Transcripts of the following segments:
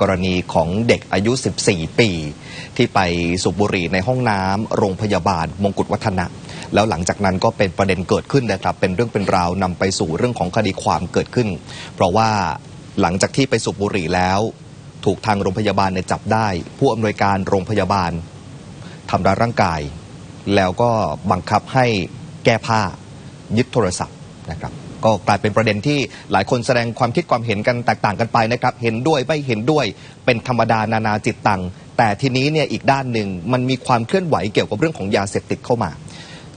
กรณีของเด็กอายุ 14 ปี ที่ไปสูบบุหรี่ในห้องน้ำโรงพยาบาลมงกุฎวัฒนะ แล้วหลังจากนั้นก็เป็นประเด็นเกิดขึ้นนะครับ เป็นเรื่องเป็นราวนำไปสู่เรื่องของคดีความเกิดขึ้น เพราะว่าหลังจากที่ไปสูบบุหรี่แล้ว ถูกทางโรงพยาบาลเนี่ยจับได้ ผู้อำนวยการโรงพยาบาลทำร้ายร่างกาย แล้วก็บังคับให้แก้ผ้ายึดโทรศัพท์นะครับ ก็กลายเป็นประเด็นที่หลายคนแสดงความคิดความเห็นกันแตกต่างกันไปนะครับ เห็นด้วยไม่เห็นด้วยเป็นธรรมดานานาจิตตัง แต่ทีนี้เนี่ยอีกด้านหนึ่งมันมีความเคลื่อนไหวเกี่ยวกับเรื่องของยาเสพติดเข้ามา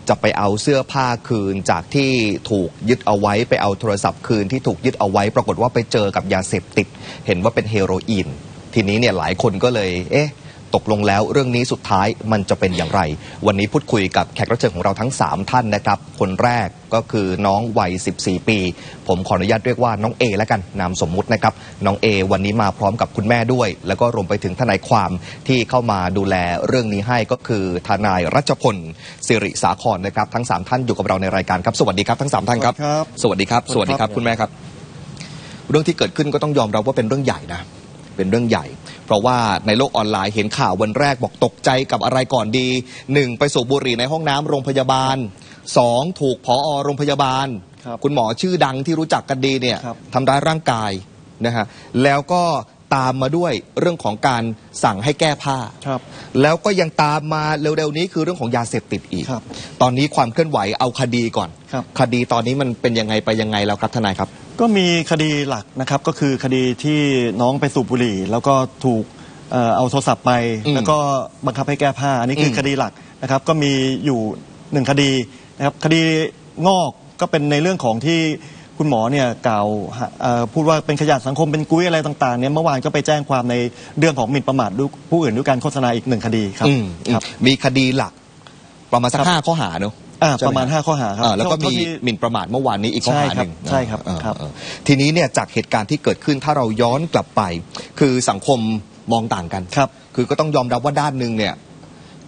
จะไปเอาเสื้อผ้าคืนจากที่ถูกยึดเอาไว้ไปเอาโทรศัพท์คืนที่ถูกยึดเอาไว้ ปรากฏว่าไปเจอกับยาเสพติด เห็นว่าเป็นเฮโรอีน ทีนี้เนี่ยหลายคนก็เลย เอ๊ะ ตกลงแล้วเรื่องนี้สุดท้ายมันจะเป็นอย่างไร วันนี้พูดคุยกับแขกรับเชิญของเราทั้ง 3 ท่านนะครับ คนแรกก็คือน้องวัย 14 ปี ผมขออนุญาตเรียกว่าน้องเอแล้วกันนามสมมุตินะครับ น้องเอวันนี้มาพร้อมกับคุณแม่ด้วย แล้วก็รวมไปถึงทนายความที่เข้ามาดูแลเรื่องนี้ให้ก็คือทนายรัชพลสิริสาครนะครับ ทั้ง 3 ท่านอยู่กับเราในรายการครับสวัสดีครับทั้ง 3 ท่านครับครับสวัสดีครับ สวัสดีครับคุณแม่ครับ เรื่องที่เกิดขึ้นก็ต้องยอมรับว่าเป็นเรื่องใหญ่นะ เป็นเรื่องใหญ่ เพราะว่าในโลกออนไลน์เห็นข่าววันแรกบอกตกใจกับอะไรก่อนดีหนึ่งไปสูบบุหรี่ในห้องน้ำโรงพยาบาลสองถูกผอโรงพยาบาลครับคุณหมอชื่อดังที่รู้จักกันดีเนี่ยครับทำร้ายร่างกายนะฮะแล้วก็ตามมาด้วยเรื่องของการสั่งให้แก้ผ้าครับแล้วก็ยังตามมาเร็วๆนี้คือเรื่องของยาเสพติดอีกครับตอนนี้ความเคลื่อนไหวเอาคดีก่อนครับคดีตอนนี้มันเป็นยังไงไปยังไงแล้วครับทนายครับ ก็มีคดีหลักนะครับก็คือคดีที่น้องไปสูบบุหรี่ แล้วก็ถูกเอ่อเอาโทรศัพท์ไปอืมแล้วก็บังคับให้แก้ผ้าอันนี้คืออม คดีหลักนะครับก็มีอยู่หนึ่งคดีนะครับคดีงอกก็เป็นในเรื่องของที่คุณหมอเนี่ยกล่าวหาเอ่อพูดว่าเป็นขยะสังคมเป็นกุ้ยอะไรต่างๆเนี่ยเมื่อวานก็ไปแจ้งความในเรื่องของหมิ่นประมาทด้วยผู้อื่นด้วยการโฆษณาอีกหนึ่งคดีครับอืมอืมครับ มีคดีหลัก ประมาณสักครับ ห้าข้อหาเนอะ อ่าใช่ไหประมาณฮห้าข้อหาครับอ่าแล้วก็เท่ามีที่หมิ่นประมาทเมื่อวานนี้อีกข้อหาหนึ่งใช่ครับเออใช่ครับเออครับเออทีนี้เนี่ยจากเหตุการณ์ที่เกิดขึ้นถ้าเราย้อนกลับไป คือสังคมมองต่างกันครับ คือก็ต้องยอมรับว่าด้านหนึ่งเนี่ย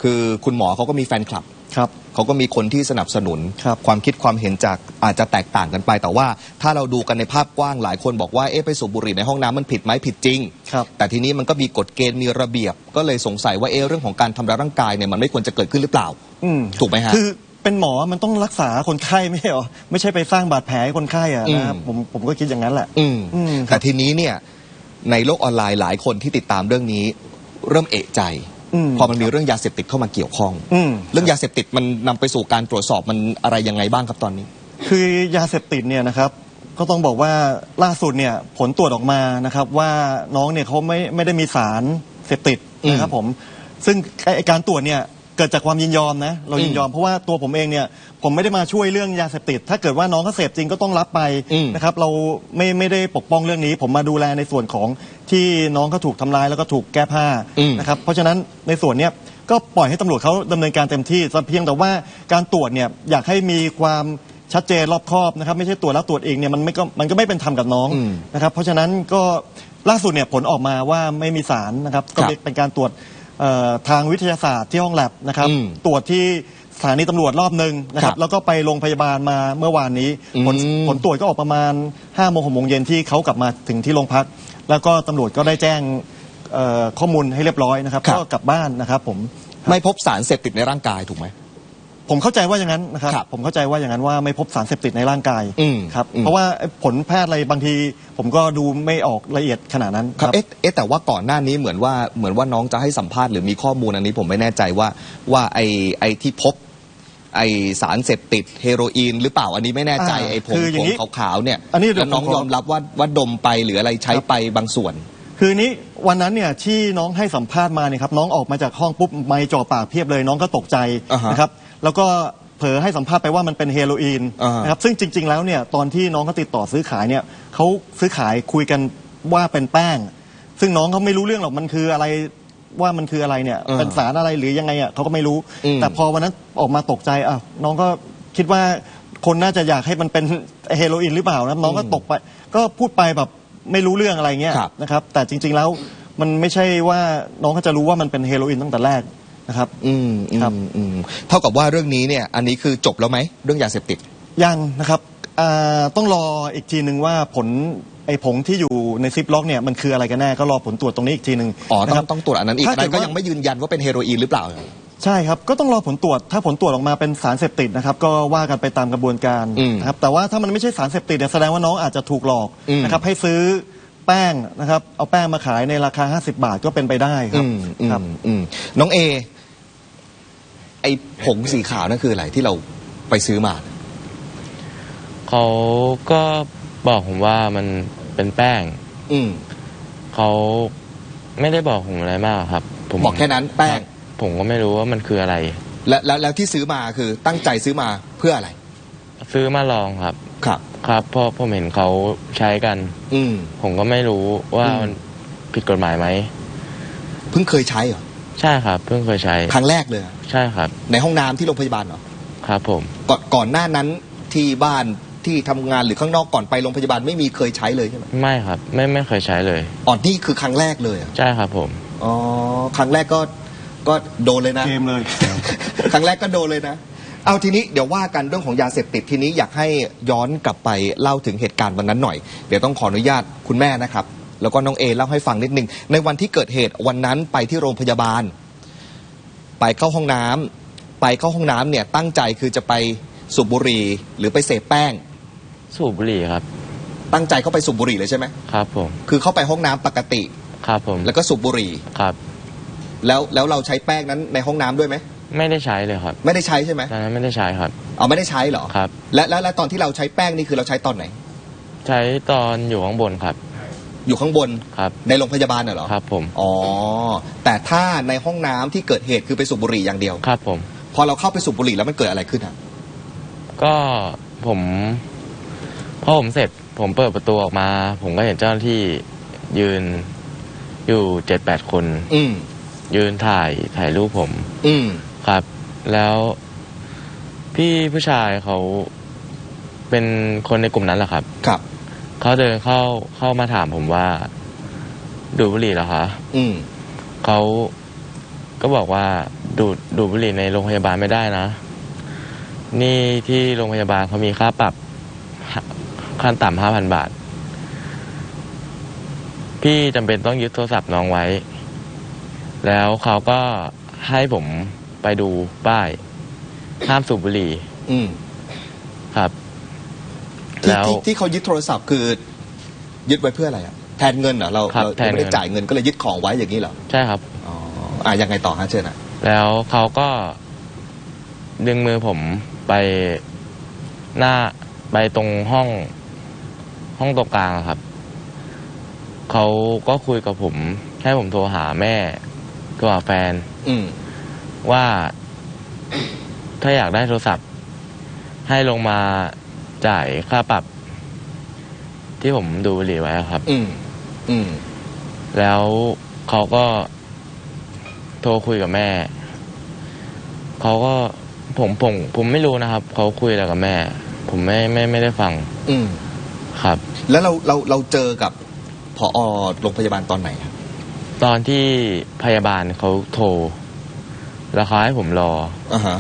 คือคุณหมอเขาก็มีแฟนคลับ ครับ เขาก็มีคนที่สนับสนุนครับความคิดความเห็นจากอาจจะแตกต่างกันไป แต่ว่าถ้าเราดูกันในภาพกว้างหลายคนบอกว่าเอ๊ะไปสูบบุหรี่ในห้องน้ำมันผิดไหมผิดจริง ครับแต่ทีนี้มันก็มีกฎเกณฑ์มีระเบียบ ก็เลยสงสัยว่าเอ๊ะเรื่องของการทำร้ายร่างกายเนี่ยมันไม่ควรจะเกิดขึ้นหรือเปล่า อืม ถูกไหมฮะ คือ เป็นหมอมันต้องรักษาคนไข้ไม่ใช่เหรอไม่ใช่ไปสร้างบาดแผลให้คนไข้อะนะครับอืมผมผมก็คิดอย่างนั้นแหละ อืมอืมครับแต่ทีนี้เนี่ยในโลกออนไลน์หลายคนที่ติดตามเรื่องนี้ เริ่มเอะใจ อืม พอมันมีเรื่องยาเสพติดเข้ามาเกี่ยวข้อง อืม เรื่องยาเสพติดมันนำไปสู่การตรวจสอบมันอะไรยังไงบ้างครับตอนนี้ คือยาเสพติดเนี่ยนะครับ ก็ต้องบอกว่าล่าสุดเนี่ยผลตรวจออกมานะครับ ว่าน้องเนี่ยเขาไม่ไม่ได้มีสารเสพติดนะครับผม ซึ่งไอ้ไอ้การตรวจเนี่ยเกิดจากความยินยอมนะ เรายินยอมเพราะว่าตัวผมเองเนี่ย ผมไม่ได้มาช่วยเรื่องยาเสพติด ถ้าเกิดว่าน้องเขาเสพจริงก็ต้องรับไปอืม นะครับ เราไม่ไม่ได้ปกป้องเรื่องนี้ ผมมาดูแลในส่วนของที่น้องเขาถูกทำร้ายแล้วก็ถูกแก้ผ้าอืมนะครับ เพราะฉะนั้นในส่วนเนี้ยก็ปล่อยให้ตำรวจเขาดำเนินการเต็มที่แต่เพียงแต่ว่าการตรวจเนี่ยอยากให้มีความชัดเจนรอบคอบนะครับ ไม่ใช่ตรวจแล้วตรวจเองเนี่ยมันไม่ก็มันก็ไม่เป็นธรรมกับน้องอืมนะครับ เพราะฉะนั้นก็ล่าสุดเนี่ยผลออกมาว่าไม่มีสารนะครับก็ครับเป็นการตรวจ เอ่อทางวิทยาศาสตร์ที่ห้องแลบนะครับ อืมตรวจที่สถานีตำรวจรอบหนึ่งนะคครัรับบ แล้วก็ไปโรงพยาบาลมาเมื่อวานนี้ผลอืม ผลตรวจก็ออกประมาณ5้าโมงหกโมงเย็นที่เขากลับมาถึงที่โรงพัก แล้วก็ตำรวจก็ได้แจ้งเอ่อข้อมูลให้เรียบร้อยนะครับครับก็กลับบ้านนะครับผม ไม่พบสารเสพติดในร่างกายถูกไหม ผมเข้าใจว่าอย่างนั้นนะครับ ครับผมเข้าใจว่าอย่างนั้นว่าไม่พบสารเสพติดในร่างกายอืมครับ อืม เพราะว่าไอ้ผลแพทย์อะไรบางที ผมก็ดูไม่ออกละเอียดขนาดนั้นครับเอ๊ะเอ๊ะแต่ว่าก่อนหน้านี้เหมือนว่าเหมือนว่าน้องจะให้สัมภาษณ์หรือมีข้อมูลอันนี้ผมไม่แน่ใจว่าว่าไอไอที่พบไอสารเสพติดเฮโรอีนหรือเปล่าอันนี้ไม่แน่ใจอ่าไอผงคืออผย่างงนี้ขาวๆเนี่ยอันนี้เดี๋แล้ยววน้องผมขอยอมรับว่าว่าดมไปหรืออะไรใช้ครับไปบางส่วน คือนี้วันนั้นเนี่ยที่น้องให้สัมภาษณ์มาเนี่ยครับน้องออกมาจากห้องปุ๊บไมค์จ่อปากเพียบเลย น้องก็ตกใจอ่าฮะนะครับ แล้วก็เผลอให้สัมภาษณ์ไปว่ามันเป็นเฮโรอีนอ่าน นะครับซึ่งจริง ๆ แล้วเนี่ยตอนที่น้องเขาติดต่อซื้อขายเนี่ยเขาซื้อขายคุยกันว่าเป็นแป้ง ซึ่งน้องเขาไม่รู้เรื่องหรอกมันคืออะไรว่ามันคืออะไรเนี่ยอ่าเป็นสารอะไรหรือยังไงอะเขาก็ไม่รู้ อืม แต่พอวันนั้นออกมาตกใจอะน้องก็คิดว่าคนน่าจะอยากให้มันเป็นเฮโรอีนหรือเปล่านะน้องก็ตกไปก็พูดไปแบบไม่รู้เรื่องอะไรเงี้ยครับ นะครับแต่จริง ๆแล้วมันไม่ใช่ว่าน้องเขาจะรู้ว่ามันเป็นเฮโรอีนตั้งแต่แรก นะครับ อืมอืครับ มอืมเท่ากับว่าเรื่องนี้เนี่ย อันนี้คือจบแล้วไหมเรื่องยาเสพติด ยังนะครับอ่าต้องรออีกทีหนึ่งว่าผลไอ้ผงที่อยู่ในซิปล็อกเนี่ยมันคืออะไรกันแน่ก็รอผลตรวจตรงนี้อีกทีหนึ่งอ๋อ ต้อนะคงรับต้องตรวจอันนั้นอีกถ้าอันนั้นเกิก็ดว่ายังไม่ยืนยันว่าเป็นเฮโรอีนหรือเปล่า ใช่ครับก็ต้องรอผลตรวจ ถ้าผลตรวจออกมาเป็นสารเสพติดนะครับก็ว่ากันไปตามกระบวนการอืมนะครับแต่ว่าถ้ามันไม่ใช่สารเสพติดเนี่ยแสดงว่าน้องอาจจะถูกหลอกอืม นะครับให้ซื้อแป้งนะครับเอาแป้งมาขายในราคา 50 บาทก็เป็นไปได้ครัอืบมอืครับมอืมน้องเอ ไอผงสีขาวนั่นคืออะไรที่เราไปซื้อมา เขาก็บอกผมว่ามันเป็นแป้ง อืมเขาไม่ได้บอกผมอะไรมากครับ ผมบอกแค่นั้นแป้ง ผมก็ไม่รู้ว่ามันคืออะไร และแล้วแล้วที่ซื้อมาคือตั้งใจซื้อมาเพื่ออะไร ซื้อมาลองครับ ครับ ครับเพราะผมเห็นเขาใช้กัน อืมผมก็ไม่รู้ว่าอืมมันผิดกฎหมายไหมเพิ่งเคยใช้เหรอ ใช่ครับ เพิ่งเคยใช้ ครั้งแรกเลยเหรอใช่ครับ ในห้องน้ำที่โรงพยาบาลเหรอครับผม ก่อนก่อนหน้านั้นที่บ้านที่ทำงานหรือข้างนอกก่อนไปโรงพยาบาลไม่มีเคยใช้เลยใช่ไหมไม่ครับ ไม่ไม่เคยใช้เลย อ๋อนี่คือครั้งแรกเลยเหรอใช่ครับผม อ๋อครั้งแรกก็ก็โดนเลยนะ เกมเลย ครั้งแรกก็โดนเลยนะ เอาทีนี้เดี๋ยวว่ากันเรื่องของยาเสพติดทีนี้อยากให้ย้อนกลับไปเล่าถึงเหตุการณ์วันนั้นหน่อย เดี๋ยวต้องขออนุญาตคุณแม่นะครับ แล้วก็น้องเอเล่าให้ฟังนิดนึงในวันที่เกิดเหตุวันนั้นไปที่โรงพยาบาล ไปเข้าห้องน้ำไปเข้าห้องน้ำเนี่ยตั้งใจคือจะไปสูบบุหรี่หรือไปเสพแป้ง สูบบุหรี่ครับ ตั้งใจเข้าไปสูบบุหรี่เลยใช่ไหมครับผมคือเข้าไปห้องน้ำปกติครับผมแล้วก็สูบบุหรี่ครับ แล้วแล้วเราใช้แป้งนั้นในห้องน้ำด้วยไหมไม่ได้ใช้เลยครับ ไม่ได้ใช้ใช่ไหมตอนนั้นไม่ได้ใช้ครับเอาไม่ได้ใช้เหรอครับ และและและตอนที่เราใช้แป้งนี่คือเราใช้ตอนไหน ใช้ตอนอยู่ข้างบนครับ อยู่ข้างบนครับในโรงพยาบาลน่ะเหรอครับผมอ๋อแต่ถ้าในห้องน้ำที่เกิดเหตุคือไปสูบบุหรี่อย่างเดียว ครับผม พอเราเข้าไปสูบบุหรี่แล้วมันเกิดอะไรขึ้นอะก็ผมพอผมเสร็จผมเปิดประตูออกมา ผมก็เห็นเจ้าหน้าที่ยืนอยู่เจ็ดแปดคน อืมยืนถ่ายถ่ายรูปผมอืมครับ แล้วพี่ผู้ชายเขาเป็นคนในกลุ่มนั้นแหละครับ ครับ เขาเดินเข้าเข้ามาถามผมว่า ดูดบุหรี่เหรอคะอืมเขาก็บอกว่าดูดดูดบุหรี่ในโรงพยาบาลไม่ได้นะ นี่ที่โรงพยาบาลเขามีค่าปรับขั้นต่ำห้าพันบาท พี่จำเป็นต้องยึดโทรศัพท์น้องไว้ แล้วเขาก็ให้ผมไปดูป้าย ห้ามสูบบุหรี่อืมครับที่ แล้วที่ที่เขายึดโทรศัพท์คือยึดไว้เพื่ออะไรอะแทนเงินเหรอเราครับเราแทนไม่ได้เงินจ่ายเงินก็เลยยึดของไว้อย่างนี้เหรอใช่ครับ อ๋ออะยังไงต่อฮะเชิญอะแล้วเขาก็ดึงมือผมไปหน้าไปตรงห้องห้องตรงกลางอะครับ เขาก็คุยกับผม ให้ผมโทรหาแม่โทรหาแฟนอืมว่า ถ้าอยากได้โทรศัพท์ ให้ลงมา จ่ายค่าปรับที่ผมดูบุหรี่ไว้อะครับ อืม อืม แล้วเขาก็โทรคุยกับแม่ เขาก็ผมผมผมไม่รู้นะครับ เขาคุยอะไรกับแม่ ผมไม่ไม่ไม่ได้ฟัง อืม ครับ แล้วเราเราเราเจอกับผอโรงพยาบาลตอนไหนอะตอนที่พยาบาลเขาโทร แล้วเขาให้ผมรออ่าฮะ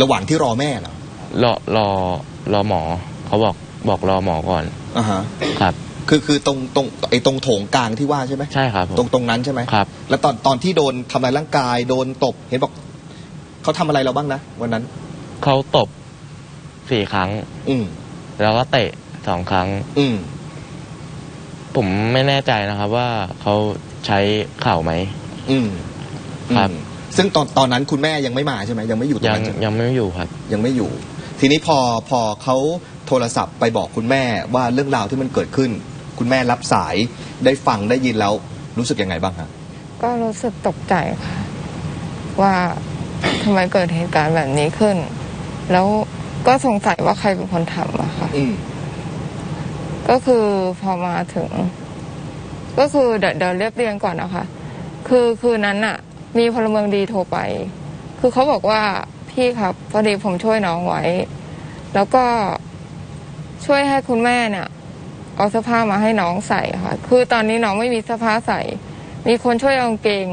ระหว่างที่รอแม่เหรอ รอรอรอหมอ เขาบอกบอกรอหมอก่อนอ่าฮะครับ คือคือตรงตรงไอ้ตรงโถงกลางที่ว่าใช่ไหมใช่ครับผมตรงตรงนั้นใช่ไหมครับ แล้วตอนตอนที่โดนทำลายร่างกาย โดนตบเห็นบอกเขาทำอะไรเราบ้างนะวันนั้น เขาตบสี่ครั้ง อืมแล้วก็เตะสองครั้ง อืมผมไม่แน่ใจนะครับว่าเขาใช้เข่าไหม อืมครับ อืมซึ่งตอนตอนนั้นคุณแม่ยังไม่มาใช่ไหมยังไม่อยู่ตรงยังนั้นใช่ไหมยังไม่อยู่ครับ ยังไม่อยู่ ทีนี้พอพอเขา โทรศัพท์ไปบอกคุณแม่ว่าเรื่องราวที่มันเกิดขึ้น คุณแม่รับสายได้ฟังได้ยินแล้วรู้สึกยังไงบ้างฮะก็รู้สึกตกใจค่ะว่าทำไมเกิดเหตุการณ์แบบนี้ขึ้น แล้วก็สงสัยว่าใครเป็นคนทำอะค่ะ อืมก็คือพอมาถึง ก็คือเดี๋ยวเดี๋ยวเรียบเรียงก่อนนะคะ คือคืนนั้นอะมีพลเมืองดีโทรไป คือเขาบอกว่าพี่ครับพอดีผมช่วยน้องไว้ แล้วก็ ช่วยให้คุณแม่เนี่ยเอาเสื้อผ้ามาให้น้องใส่ค่ะ คือตอนนี้น้องไม่มีเสื้อผ้าใส่ มีคนช่วยเอากางเกง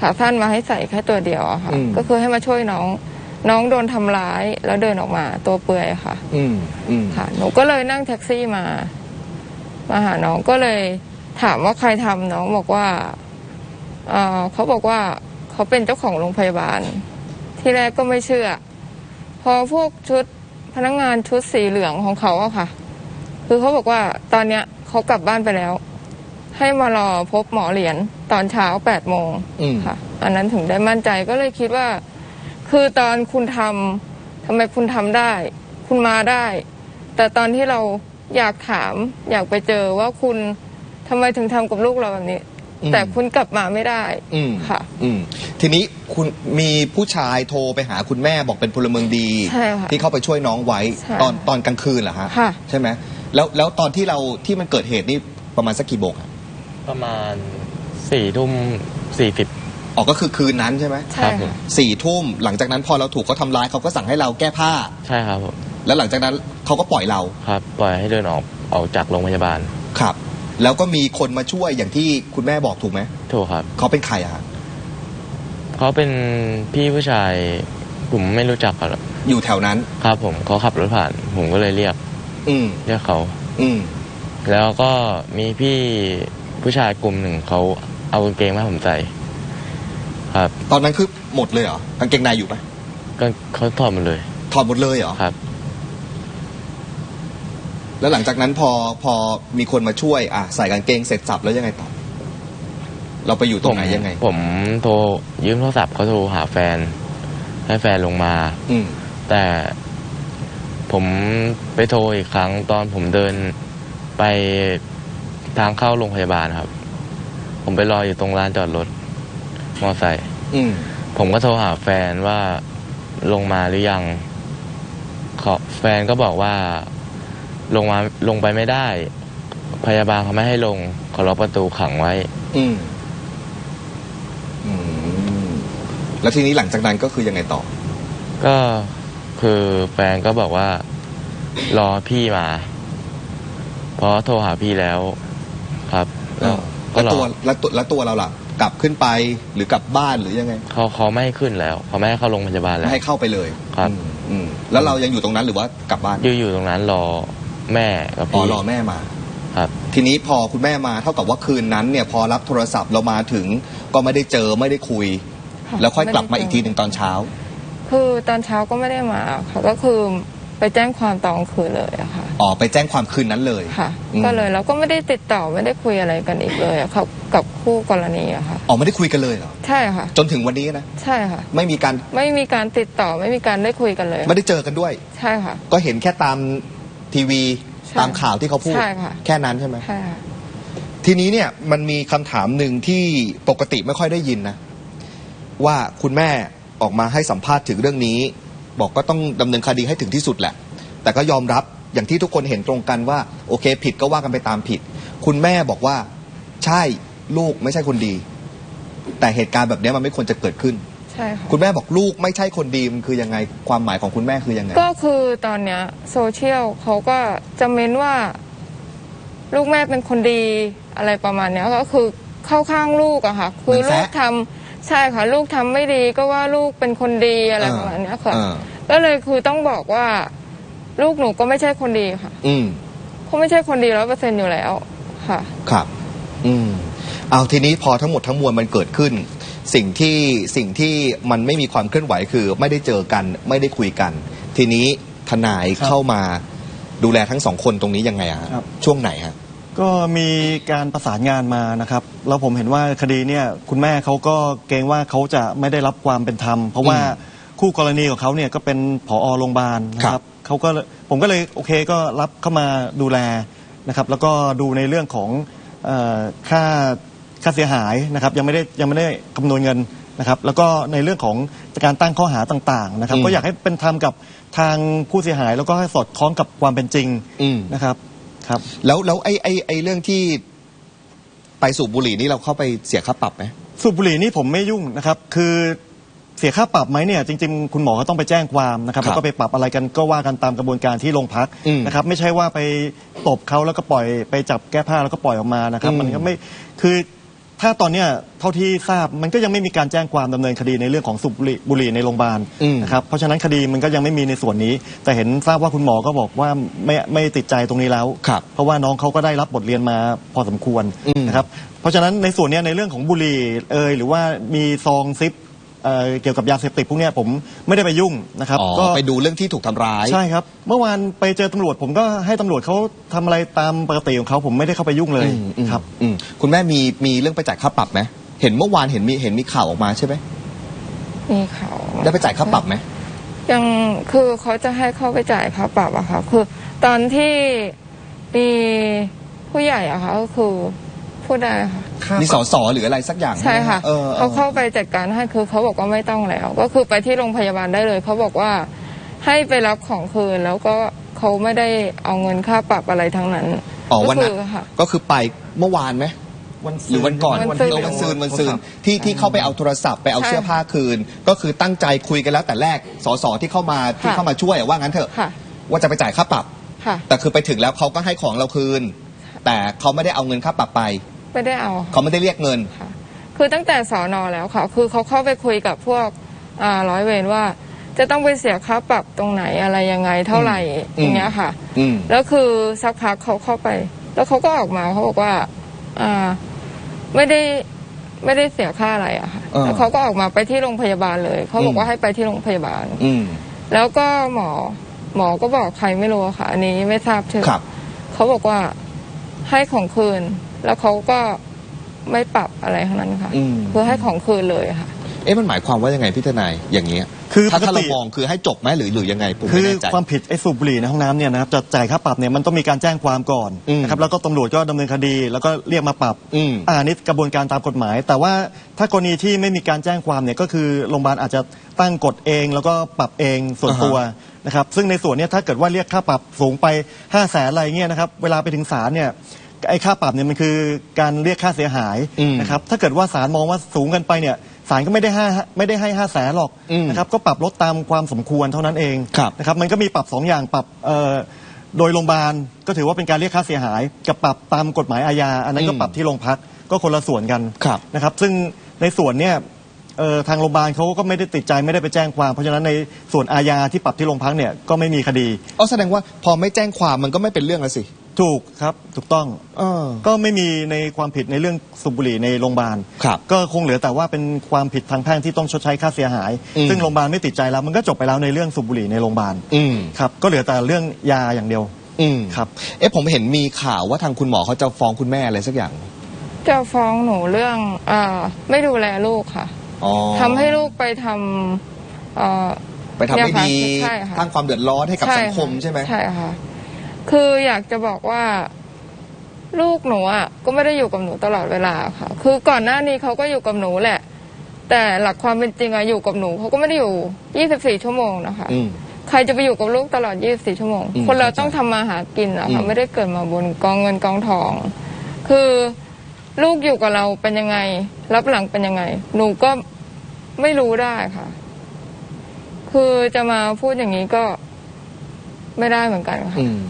ขาสั้นมาให้ใส่แค่ตัวเดียวอะค่ะ อืม ก็คือให้มาช่วยน้อง น้องโดนทำร้ายแล้วเดินออกมาตัวเปลือยค่ะ อืมอืมค่ะ หนูก็เลยนั่งแท็กซี่มา มาหาน้องก็เลยถามว่าใครทำน้องบอกว่าเอ่อเขาบอกว่าเขาเป็นเจ้าของโรงพยาบาล ที่แรกก็ไม่เชื่อ พอพวกชุด พนักงานชุดสีเหลืองของเขาอะค่ะ คือเขาบอกว่าตอนเนี้ยเขากลับบ้านไปแล้ว ให้มารอพบหมอเหรียญตอนเช้าแปดโมงอืม ค่ะ อันนั้นถึงได้มั่นใจก็เลยคิดว่า คือตอนคุณทำทำไมคุณทำได้ คุณมาได้ แต่ตอนที่เราอยากถาม อยากไปเจอว่าคุณทำไมถึงทำกับลูกเราแบบนี้ อืม แต่คุณกลับมาไม่ได้อืมค่ะ อืมทีนี้คุณมีผู้ชายโทรไปหาคุณแม่บอกเป็นพลเมืองดี ใช่ค่ะที่เข้าไปช่วยน้องไว้ใช่ตอนตอนกลางคืนเหรอฮะค่ะ ใช่ไหมแล้วแล้วตอนที่เราที่มันเกิดเหตุนี่ประมาณสักกี่โมงอะประมาณสี่ทุ่มสี่สิบอ๋อก็คือคืนนั้นใช่ไหมใช่ครับผมค่ะสี่ทุ่มหลังจากนั้นพอเราถูกเขาทำร้ายเขาก็สั่งให้เราแก้ผ้า ใช่ครับผมแล้วหลังจากนั้นเขาก็ปล่อยเรา ครับ ปล่อยให้เดินออกออกจากโรงพยาบาลครับ แล้วก็มีคนมาช่วยอย่างที่คุณแม่บอกถูกไหมถูกครับเขาเป็นใครอะฮะเขาเป็นพี่ผู้ชายผมไม่รู้จักเขาหรอกอยู่แถวนั้น ครับ ผมเขาขับรถผ่าน ผมก็เลยเรียกอืมเรียกเขา อืมแล้วก็มีพี่ผู้ชายกลุ่มหนึ่งเขาเอากางเกงมาให้ผมใส่ครับตอนนั้นคือหมดเลยเหรอกางเกงในอยู่ปะก็เขาถอดหมดเลย ถอดหมดเลยเหรอครับ แล้วหลังจากนั้นพอพอมีคนมาช่วยอะใส่กางเกงเสร็จสับแล้วยังไงต่อ เราไปอยู่ตรงไหนยังไง ผมโทรยืมโทรศัพท์เขาโทรหาแฟน ให้แฟนลงมา อืมแต่ผมไปโทรอีกครั้งตอนผมเดินไปทางเข้าโรงพยาบาลครับ ผมไปรออยู่ตรงลานจอดรถมอไซค์อืมผมก็โทรหาแฟนว่าลงมาหรือยังเขาแฟนก็บอกว่า ลงมาลงไปไม่ได้ พยาบาลเขาไม่ให้ลงเขาล็อกประตูขังไว้ อืมอืมแล้วทีนี้หลังจากนั้นก็คือยังไงต่อ ก็คือแฟนก็บอกว่า รอพี่มา เพราะโทรหาพี่แล้ว ครับแล้วก็แล้วรอตัวแล้วตัวแล้วตัวเราล่ะ กลับขึ้นไปหรือกลับบ้านหรือยังไงเขาเขาไม่ให้ขึ้นแล้วเขาไม่ให้เข้าโรงพยาบาลแล้ไม่วให้เข้าไปเลยครับ อืมอืมแล้วเรายังอยู่ตรงนั้นหรือว่ากลับบ้าน อยู่อยู่ตรงนั้นรอ แม่กับอ๋อพี่รอแม่มา ครับ ทีนี้พอคุณแม่มาเท่ากับว่าคืนนั้นเนี่ยพอรับโทรศัพท์เรามาถึงก็ไม่ได้เจอไม่ได้คุยค่ะแล้วค่อยกลับมาไได้อีกทีหนึ่งตอนเช้า คือตอนเช้าก็ไม่ได้มาค่ะก็คือไปแจ้งความตอนกลางคืนเลยอะค่ะ อ๋อไปแจ้งความคืนนั้นเลยค่ะ อืมก็เลยเราก็ไม่ได้ติดต่อไม่ได้คุยอะไรกันอีกเลยอะค่ะกับคู่กรณีอะค่ะ อ๋อไม่ได้คุยกันเลยเหรอใช่ค่ะ จนถึงวันนี้นะใช่ค่ะ ไม่มีการไม่มีการติดต่อไม่มีการได้คุยกันเลย ไม่ได้เจอกันด้วย ใช่ค่ะ ก็เห็นแค่ตาม ทีวีใช่ตามข่าวที่เขาพูด ใช่ค่ะ แค่นั้นใช่ไหม ใช่ค่ะทีนี้เนี่ยมันมีคำถามหนึ่งที่ปกติไม่ค่อยได้ยินนะ ว่าคุณแม่ออกมาให้สัมภาษณ์ถึงเรื่องนี้ บอกก็ต้องดำเนินคดีให้ถึงที่สุดแหละ แต่ก็ยอมรับอย่างที่ทุกคนเห็นตรงกันว่า โอเค ผิดก็ว่ากันไปตามผิด คุณแม่บอกว่า ใช่ลูกไม่ใช่คนดี แต่เหตุการณ์แบบนี้มันไม่ควรจะเกิดขึ้น ใช่ค่ะ คุณแม่บอกลูกไม่ใช่คนดีมันคือยังไงความหมายของคุณแม่คือยังไง ก็คือตอนเนี้ยโซเชียลเขาก็จะเม้นว่า ลูกแม่เป็นคนดีอะไรประมาณเนี้ยก็คือเข้าข้างลูกอะค่ะ คือเหมือนลูแซะกทำใช่ค่ะ ลูกทำไม่ดีก็ว่าลูกเป็นคนดีอะไรประมาณเนี้ยค่ะเออก็เลยคือต้องบอกว่า ลูกหนูก็ไม่ใช่คนดีค่ะอืม เขาไม่ใช่คนดีร้อยเปอร์เซ็นอยู่แล้วค่ะ ครับ อืม เอาทีนี้พอทั้งหมดทั้งมวลมันเกิดขึ้น สิ่งที่สิ่งที่มันไม่มีความเคลื่อนไหวคือไม่ได้เจอกันไม่ได้คุยกัน ทีนี้ทนายครับเข้ามาดูแลทั้งสองคนตรงนี้ยังไงอะฮะครับ ช่วงไหนฮะ ก็มีการประสานงานมานะครับแล้วผมเห็นว่าคดีเนี่ยคุณแม่เขาก็เกรงว่าเขาจะไม่ได้รับความเป็นธรรม เพราะว่าคู่กรณีของเขาเนี่ยก็เป็นผอโรงพยาบาลนะคครัรับบเขาก็ผมก็เลยโอเคก็รับเข้ามาดูแลนะครับแล้วก็ดูในเรื่องของเออค่า ค่าเสียหายนะครับยังไม่ได้ยังไม่ได้คำนวณเงินนะครับแล้วก็ในเรื่องของการตั้งข้อหาต่างๆนะครับอืมก็อยากให้เป็นธรรมกับทางผู้เสียหาย แล้วก็ให้สอดคล้องกับความเป็นจริงอืม นะครับครับ แล้วแล้วไอ้ไอ้ไอ้เรื่องที่ไปสูบบุหรี่นี่เราเข้าไปเสียค่าปรับไหม สูบบุหรี่นี่ผมไม่ยุ่งนะครับ คือเสียค่าปรับไหมเนี่ยจริง ๆ คุณหมอก็ต้องไปแจ้งความนะครับครับแล้วก็ไปปรับอะไรกันก็ว่ากันตามกระบวนการที่โรงพักอืมนะครับ ไม่ใช่ว่าไปตบเขาแล้วก็ปล่อยไปจับแก้ผ้าแล้วก็ปล่อยออกมานะครับ อืมมันก็ไม่คือ ถ้าตอนเนี้ยเท่าที่ทราบมันก็ยังไม่มีการแจ้งความดำเนินคดีในเรื่องของสูบบุหรี่บุหรี่ในโรงพยาบาลอืม นะครับเพราะฉะนั้นคดีมันก็ยังไม่มีในส่วนนี้ แต่เห็นทราบว่าคุณหมอก็บอกว่าไม่ไม่ติดใจตรงนี้แล้ว ครับ เพราะว่าน้องเขาก็ได้รับบทเรียนมาพอสมควรอืมนะครับเพราะฉะนั้นในส่วนเนี้ยในเรื่องของบุหรี่เอยหรือว่ามีซองซิป เอ่อเกี่ยวกับยาเสพติดพวกเนี้ยผมไม่ได้ไปยุ่งนะครับอ๋อก็ไปดูเรื่องที่ถูกทำร้าย ใช่ครับ เมื่อวานไปเจอตำรวจ ผมก็ให้ตำรวจเขาทำอะไรตามปกติของเขาผมไม่ได้เข้าไปยุ่งเลยอืมอืมครับ อืมคุณแม่มีมีเรื่องไปจ่ายค่าปรับไหมเห็นเมื่อวานเห็นมีเห็นมีข่าวออกมาใช่ไหมมีเขาได้ไปจ่ายค่าปรับไหมยังคือเขาจะให้เข้าไปจ่ายค่าปรับอะค่ะคือ ตอนที่มีผู้ใหญ่อะค่ะก็คือ พูดได้ค่ะมีสอสอหรืออะไรสักอย่างใช่ค่ะเออเอเขาอเข้าไปจัดการให้คือเขาบอกว่าไม่ต้องแล้ว ก็คือไปที่โรงพยาบาลได้เลยเขาบอกว่าให้ไปรับของคืนแล้วก็เขาไม่ได้เอาเงินค่าปรับอะไรทั้งนั้นอ๋อวันก็นั้คืนค่ะ ก็คือไปเมื่อวานไหมวันหรือวันก่อนวันเอซืนอวันซืนวันซืนครับที่ที่เข้าไปเอาโทรศัพท์ไปเอาใช่เสื้อผ้าคืน ก็คือตั้งใจคุยกันแล้วแต่แรกสอสอที่เข้ามาที่ค่ะเข้ามาช่วยอะว่างั้นเถอะ ค่ะ ว่าจะไปจ่ายค่าปรับ ค่ะ แต่คือไปถึงแล้วเขาก็ให้ของเราคืน แต่เขาไม่ได้เอาเงินค่าปรับไป ไม่ได้เอาค่ะเขาไม่ได้เรียกเงินค่ะคือตั้งแต่สอนอแล้วค่ะ คือเขาเข้าไปคุยกับพวกอ่าร้อยเวรว่า จะต้องไปเสียค่าปรับตรงไหนอะไรยังไงเท่าไหร่อืม อย่างเงี้ยค่ะ อืม แล้วคือสักพักเขาเข้าไป แล้วเขาก็ออกมาเขาบอกว่า อ่า ไม่ได้ไม่ได้เสียค่าอะไรอะค่ะเออแล้วเขาก็ออกมาไปที่โรงพยาบาลเลยเขาบออืกม ว่าให้ไปที่โรงพยาบาล อืมแล้วก็หมอหมอก็บอกใครไม่รู้อะค่ะ อันนี้ไม่ทราบชื่อครับ เขาบอกว่าให้ของคืน แล้วเขาก็ไม่ปรับอะไรทั้งนั้นค่ะ อืมคือให้ของคืนเลยค่ะ เอ๊ะมันหมายความว่ายังไงพี่ทนายอย่างเงี้ยคือถ้าปกถ้าเราติมองคือให้จบไหมหรือหรือยังไงผมคืไม่อแน่ใจ ความผิดไอ้สูบบุหรี่ในห้องน้ำเนี่ยนะครับจะจ่ายค่าปรับเนี่ยมันต้องมีการแจ้งความก่อนอืมนะครับแล้วก็ตำรวจก็ดำเนินคดี แล้วก็เรียกมาปรับอืมอ่านี่กระบวนการตามกฎหมาย แต่ว่าถ้ากรณีที่ไม่มีการแจ้งความเนี่ยก็คือโรงพยาบาลอาจจะตั้งกฎเอง แล้วก็ปรับเองส่วนตัวนะครับซึ่งในส่วนเนี้ยถ้าเกิดว่าเรียกค่าปรับสูงไป5้าแสนอะไรเงี้ยนะครับเวลาไปถึงศาลเนี่ย ไอ้ค่าปรับเนี่ยมันคือการเรียกค่าเสียหายอืมนะครับถ้าเกิดว่าศาลมองว่าสูงเกันไปเนี่ยศาลก็ไม่ได้ห้าไม่ได้ให้ห้าแสนหรอกอืมนะครับก็ปรับลดตามความสมควรเท่านั้นเองครับ นะครับมันก็มีปรับสองอย่างปรับเอ่อโดยโรงพยาบาลก็ถือว่าเป็นการเรียกค่าเสียหาย กับปรับตามกฎหมายอาญาอันนั้นก็อืมปรับที่โรงพักก็คนละส่วนกัน ครับ นะครับซึ่งในส่วนเนี่ยเอ่อทางโรงพยาบาลเขาก็ไม่ได้ติดใจไม่ได้ไปแจ้งความ เพราะฉะนั้นในส่วนอาญาที่ปรับที่โรงพักเนี่ยก็ไม่มีคดี อ๋อแสดงว่าพอไม่แจ้งความมันก็ไม่เป็นเรื่องแล้วสิ ถูกครับถูกต้อง เออ ก็ไม่มีในความผิดในเรื่องสูบบุหรี่ในโรงพยาบาล ครับก็คงเหลือแต่ว่าเป็นความผิดทางแพ่งที่ต้องชดใช้ค่าเสียหาย อืม ซึ่งโรงพยาบาลไม่ติดใจแล้วมันก็จบไปแล้วในเรื่องสูบบุหรี่ในโรงพยาบาลอืม ครับก็เหลือแต่เรื่องยาอย่างเดียวอืมครับ เอ๊ะผมเห็นมีข่าวว่าทางคุณหมอเขาจะฟ้องคุณแม่อะไรสักอย่างจะฟ้องหนูเรื่องอ่าไม่ดูแลลูกค่ะอ๋อทำให้ลูกไปทำเอ่อ ไปทำไม่ดีใช่ค่ะ สร้างความเดือดร้อนให้กับสังคมใช่ไหม ใช่ค่ะ คืออยากจะบอกว่า ลูกหนูอะก็ไม่ได้อยู่กับหนูตลอดเวลาค่ะ คือก่อนหน้านี้เขาก็อยู่กับหนูแหละ แต่หลักความเป็นจริงอะอยู่กับหนูเขาก็ไม่ได้อยู่ 24 ชั่วโมงนะคะ อืม ใครจะไปอยู่กับลูกตลอด 24 ชั่วโมง อืมคนเราเข้าใจต้องทำมาหากินอะอืค่ะมไม่ได้เกิดมาบนกองเงินกองทอง คือลูกอยู่กับเราเป็นยังไง รับหลังเป็นยังไง หนูก็ไม่รู้ได้ค่ะ คือจะมาพูดอย่างนี้ก็ไม่ได้เหมือนกันค่ะ อืม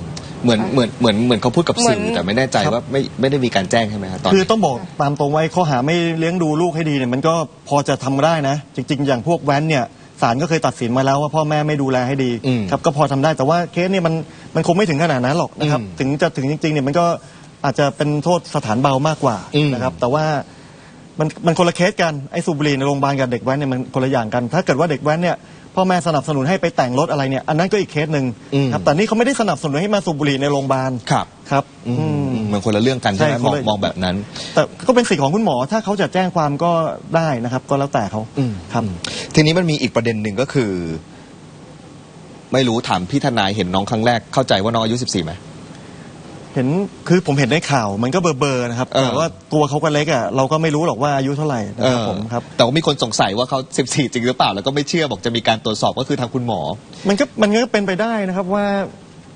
เหมือนเหมือนเหมือนเหมือนเขาพูดกับสื่อเหมือน แต่ไม่แน่ใจครับว่าไม่ไม่ได้มีการแจ้งใช่ไหมครับตอนคือนี้ ต้องบอกตามตรงไว้ข้อหาไม่เลี้ยงดูลูกให้ดีเนี่ยมันก็พอจะทำได้นะ จริง ๆ อย่างพวกแว้นเนี่ยศาลก็เคยตัดสินมาแล้วว่าพ่อแม่ไม่ดูแลให้ดีอืมครับก็พอทำได้แต่ว่าเคสเนี่ยมันมันคงไม่ถึงขนาดนั้นหรอกนะครับอืมถึงจะถึงจริงๆเนี่ยมันก็อาจจะเป็นโทษสถานเบามากกว่าอืม นะครับแต่ว่ามันมันคนละเคสกันไอ้สูบบุหรี่ในโรงพยาบาลกับเด็กแว้นเนี่ยมันคนละอย่างกัน ถ้าเกิดว่าเด็กแว้นเนี่ย พ่อแม่สนับสนุนให้ไปแต่งรถอะไรเนี่ยอันนั้นก็อีกเคสหนึ่งอืม ครับแต่นี่เขาไม่ได้สนับสนุนให้มาสูบบุหรี่ในโรงพยาบาลครับครับ อืมอืมมันคนละเรื่องกันใช่ไหมใช่มองคนละ มองแบบนั้น แต่ก็เป็นสิทธิ์ของคุณหมอถ้าเขาจะแจ้งความก็ได้นะครับ ก็แล้วแต่เขาอืม ครับ ทีนี้มันมีอีกประเด็นหนึ่งก็คือ ไม่รู้ถามพี่ทนายเห็นน้องครั้งแรกเข้าใจว่าน้องอายุ 14ไหม เห็นคือผมเห็นในข่าวมันก็เบอร์เบอร์นะครับ เออ แต่ว่าตัวเขาก็เล็กอะเราก็ไม่รู้หรอกว่าอายุเท่าไหร่นะครับผมครับ แต่ว่ามีคนสงสัยว่าเขา 14 จริงหรือเปล่า แล้วก็ไม่เชื่อบอกจะมีการตรวจสอบก็คือทางคุณหมอ มันก็มันก็เป็นไปได้นะครับว่า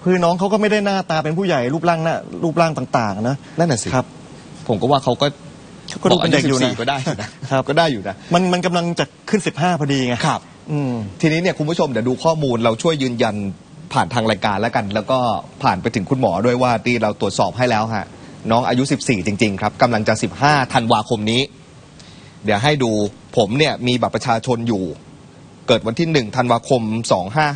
คือน้องเขาก็ไม่ได้หน้าตาเป็นผู้ใหญ่รูปร่างหน้ารูปร่างต่างๆนะนั่นน่ะสิครับผมก็ว่าเขาก็เขาก็ดูเป็นเด็กอยู่นะบา14ก็ได้อยู่นะครับ ก็ได้อยู่นะ มันมันกำลังจะขึ้น 15 พอดีไงครับ อืม ทีนี้เนี่ยคุณผู้ชมเดี๋ยวดูข้อมูลเราช่วยยืนยัน ผ่านทางรายการแล้วกัน แล้วก็ผ่านไปถึงคุณหมอด้วยว่าที่เราตรวจสอบให้แล้วฮะน้องอายุ 14 จริง ๆ ครับกำลังจะ 15ธันวาคมนี้ เดี๋ยวให้ดูผมเนี่ยมีบัตรประชาชนอยู่ เกิดวันที่1ธันวาคม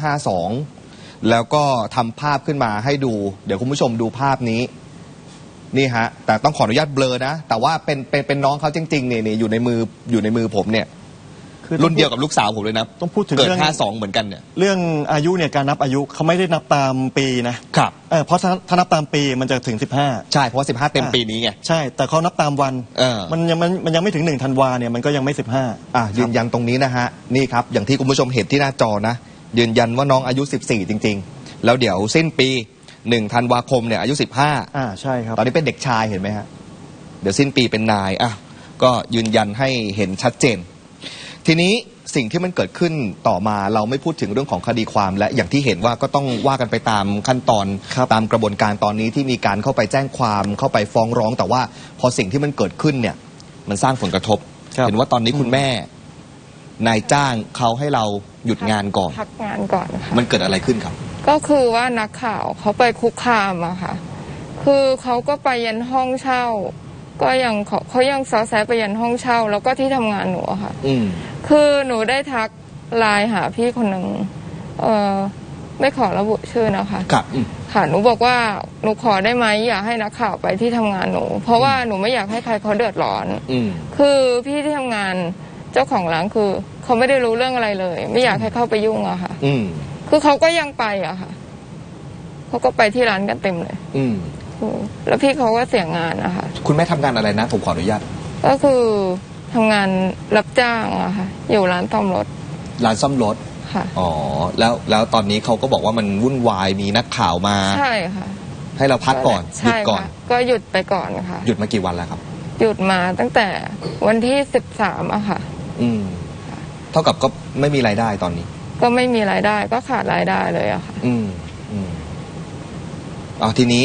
2552 แล้วก็ทำภาพขึ้นมาให้ดู เดี๋ยวคุณผู้ชมดูภาพนี้นี่ฮะแต่ต้องขออนุญาตเบลอนะ แต่ว่าเป็นเป็นเป็นน้องเขาจริงๆเนี่นี่อยู่ในมืออยู่ในมือผมเนี่ย คือต้องรุ่นเดียวกับลูกสาวผมเลยนะต้องพูดถึงเกิดเรื่อง 52เหมือนกันเนี่ย เรื่องอายุเนี่ยการนับอายุเขาไม่ได้นับตามปีนะครับ เออเพราะถ้าถ้านับตามปีมันจะถึง 15 ใช่เพราะว่า15 เต็มปีนี้ไง ใช่ แต่เขานับตามวันเออ มันยังมันมันยังไม่ถึงหนึ่งธันวาเนี่ยมันก็ยังไม่ 15 อะยืนยันตรงนี้นะฮะ นี่ครับ อย่างที่คุณผู้ชมเห็นที่หน้าจอนะ ยืนยันว่าน้องอายุ 14 จริง ๆ แล้วเดี๋ยวสิ้นปี1ธันวาคมเนี่ยอายุ 15 อ่าใช่ครับ ตอนนี้เป็นเด็กชายเห็นไหมฮะ เดี๋ยวสิ้นปีเป็นนายอะก็ยืนยันให้เห็นชัดเจน ทีนี้สิ่งที่มันเกิดขึ้นต่อมาเราไม่พูดถึงเรื่องของคดีความและอย่างที่เห็นว่าก็ต้องว่ากันไปตามขั้นตอนครับตามกระบวนการตอนนี้ที่มีการเข้าไปแจ้งความเข้าไปฟ้องร้อง แต่ว่าพอสิ่งที่มันเกิดขึ้นเนี่ย มันสร้างผลกระทบครับเห็นว่าตอนนี้คุณแม่ นายจ้างเขาให้เราหยุดงานก่อน พักงานก่อนค่ะมันเกิดอะไรขึ้นครับ ก็คือว่านักข่าวเขาไปคุกคามอะค่ะ คือเขาก็ไปยันห้องเช่า ก็ยังเขาเขายังซอแซะไปยันห้องเช่า แล้วก็ที่ทำงานหนูอะค่ะ อืม คือหนูได้ทักไลน์หาพี่คนหนึ่งเออไม่ขอระบุชื่อนะคะ ครับอืม ค่ะหนูบอกว่าหนูขอได้ไหมอย่าให้นักข่าวไปที่ทำงานหนู เพราะว่าหนูไม่อยากให้ใครเขาเดือดร้อน อืม คือพี่ที่ทำงานเจ้าของร้านคือ เขาไม่ได้รู้เรื่องอะไรเลย ไม่อยากให้เข้าไปยุ่งอะค่ะ อืม คือเขาก็ยังไปอะค่ะเขาก็ไปที่ร้านกันเต็มเลย อืม คือแล้วพี่เขาก็เสียงานนะคะคุณแม่ทำงานอะไรนะ ผมขออนุญาตก็คือทำงานรับจ้างอะค่ะ อยู่ร้านซ่อมรถร้านซ่อมรถค่ะ อ๋อแล้วแล้วตอนนี้เขาก็บอกว่ามันวุ่นวายมีนักข่าวมา ใช่ค่ะ ให้เราพักก่อนหยุใช่ดก่อน ค่ะก็หยุดไปก่อนค่ะ หยุดมากี่วันแล้วครับ หยุดมาตั้งแต่วันที่สิบสามอะค่ะ อืม เท่ากับก็ไม่มีรายได้ตอนนี้ ก็ไม่มีรายได้ก็ขาดรายได้เลยอะค่ะ อืมอืมเอาทีนี้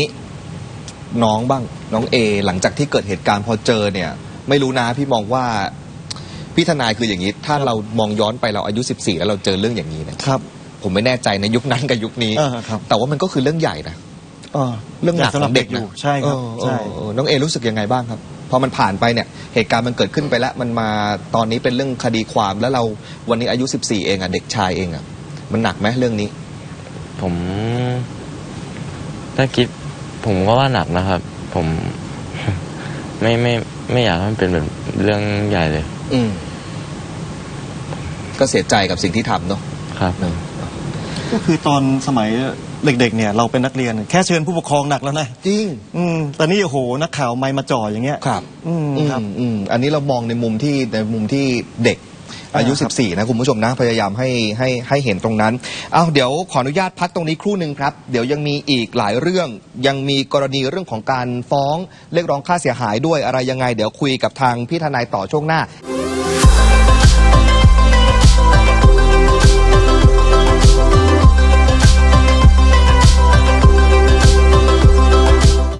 น้องบ้างน้องเอหลังจากที่เกิดเหตุการณ์พอเจอเนี่ย ไม่รู้นะพี่มองว่าพี่ทนายคืออย่างนี้ ถ้าเรามองย้อนไปเราอายุ 14 แล้วเราเจอเรื่องอย่างนี้เนี่ยครับ ผมไม่แน่ใจในยุคนั้นกับยุคนี้ อ่าครับ แต่ว่ามันก็คือเรื่องใหญ่นะอ่าเรื่องหนักสำขหอรับงเด็เด็กกอนะยู่ใช่ครับเออใช่ เออเออน้องเอรู้สึกยังไงบ้างครับ พอมันผ่านไปเนี่ย เหตุการณ์มันเกิดขึ้นไปแล้ว มันมาตอนนี้เป็นเรื่องคดีความแล้วเราวันนี้อายุ 14 เองอะเด็กชายเองอะมันหนักไหมเรื่องนี้ ผม ถ้าคิด ผมก็ว่าหนักนะครับ ผมไม่ไม่ไม่อยากให้มันเป็นแบบเรื่องใหญ่เลย อืม ก็เสียใจกับสิ่งที่ทำเนาะครับ เนอะก็คือตอนสมัยเด็กๆ เนี่ย เราเป็นนักเรียนแค่เชิญผู้ปกครองหนักแล้วนะจริง อืมแต่นี่โอ้โหนักข่าวไม่มาจ่ออย่างเงี้ย ครับอืมอืมครับ อืม อันนี้เรามองในมุมที่ในมุมที่เด็ก อายุอ่าครับ14 นะคุณผู้ชมนะ พยายามให้ให้ให้เห็นตรงนั้น เอาเดี๋ยวขออนุญาตพักตรงนี้ครู่หนึ่งครับ เดี๋ยวยังมีอีกหลายเรื่อง ยังมีกรณีเรื่องของการฟ้องเรียกร้องค่าเสียหายด้วยอะไรยังไง เดี๋ยวคุยกับทางพี่ทนายต่อช่วงหน้า